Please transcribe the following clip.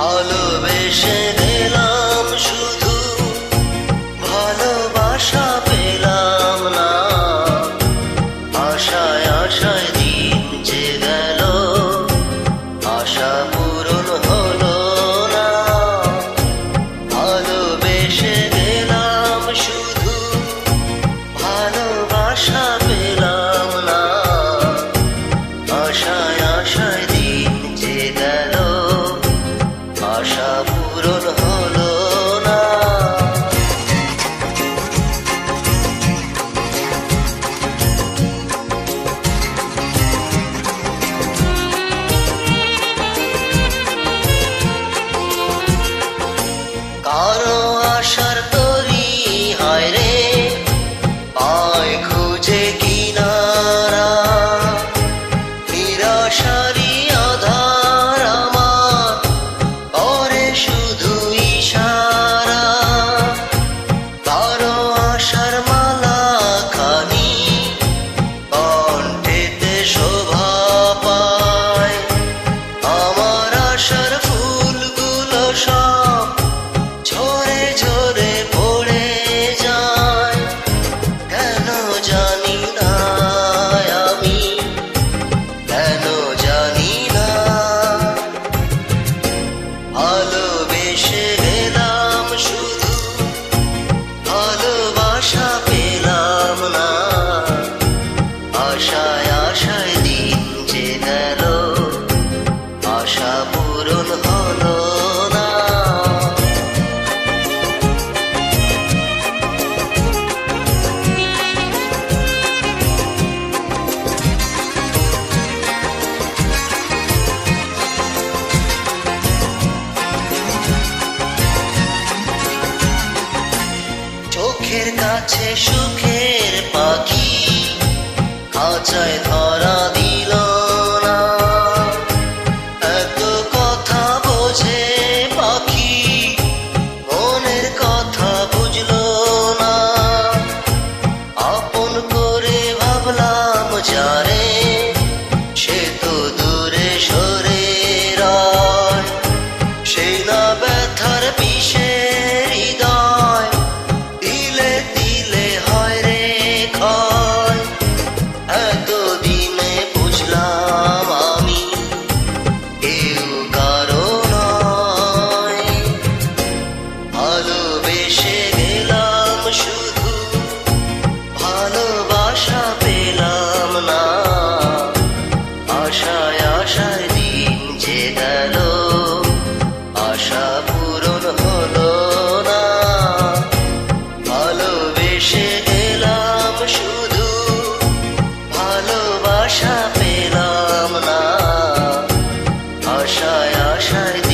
ভালোবেসে দিলাম শুধু, ভালোবাসা পেলাম না। আশায় আশায় দিন যে গেল, আশা পূরণ হলো না। ভালোবেসে দিলাম শুধু, ভালোবাসা that আছে সুখের পাখি। ধরা দিল মনের কথা বুঝলো না। আপন করে ভাবলাম, যারে সরে সেই না ব্যথার বিষে shine.